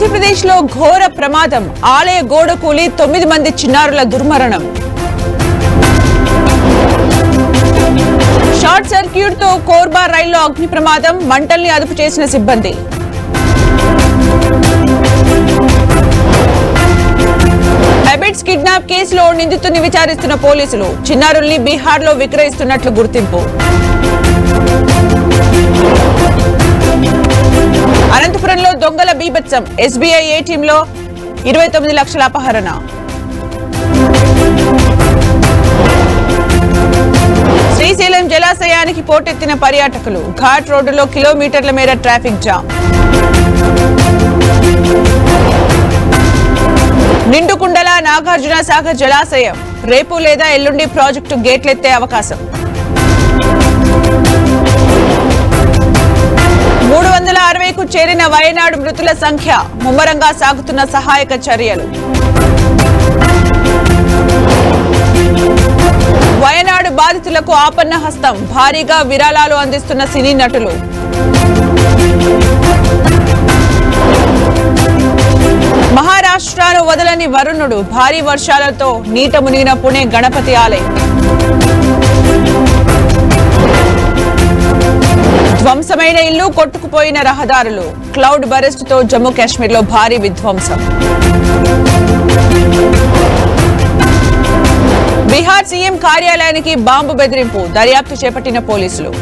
మధ్యప్రదేశ్లో ఘోర ప్రమాదం. ఆలయ గోడ కూలి తొమ్మిది మంది చిన్నారుల దుర్మరణం. షార్ట్ సర్క్యూట్తో కోర్బా రైల్లో అగ్ని ప్రమాదం మంటల్ని అదుపు చేసిన సిబ్బంది. హెబిట్స్ కిడ్నాప్ కేసులో నిందితుని విచారిస్తున్న పోలీసులు. చిన్నారుల్ని బీహార్లో విక్రయిస్తున్నట్లు గుర్తింపు. దొంగల బీభత్సం ఎస్బీఐ ఏటీఎంలో ఇరవై తొమ్మిది లక్షల అపహరణ. శ్రీశైలం జలాశయానికి పోటెత్తిన పర్యాటకులు ఘాట్ రోడ్డులో కిలోమీటర్ల మేర ట్రాఫిక్ జామ్. నిండుకుండల నాగార్జున సాగర్ జలాశయం రేపు లేదా ఎల్లుండి ప్రాజెక్టు గేట్లెత్తే అవకాశం. వందల చేరిన వయనాడు మృతుల సంఖ్య ముమ్మరంగా సాగుతున్న సహాయక చర్యలు. వయనాడు బాధితులకు ఆపన్న హస్తం భారీగా విరాళాలు అందిస్తున్న సినీ నటులు. మహారాష్ట్రను వదలని వరుణుడు భారీ వర్షాలతో నీట మునిగిన పుణె గణపతి ఆలయం. ధ్వంసమైన ఇల్లు కొట్టుకుపోయిన రహదారులు. క్లౌడ్ బరెస్ట్తో జమ్మూ కాశ్మీర్లో భారీ విధ్వంసం. బీహార్ సీఎం కార్యాలయానికి బాంబు బెదిరింపు దర్యాప్తు చేపట్టిన పోలీసులు.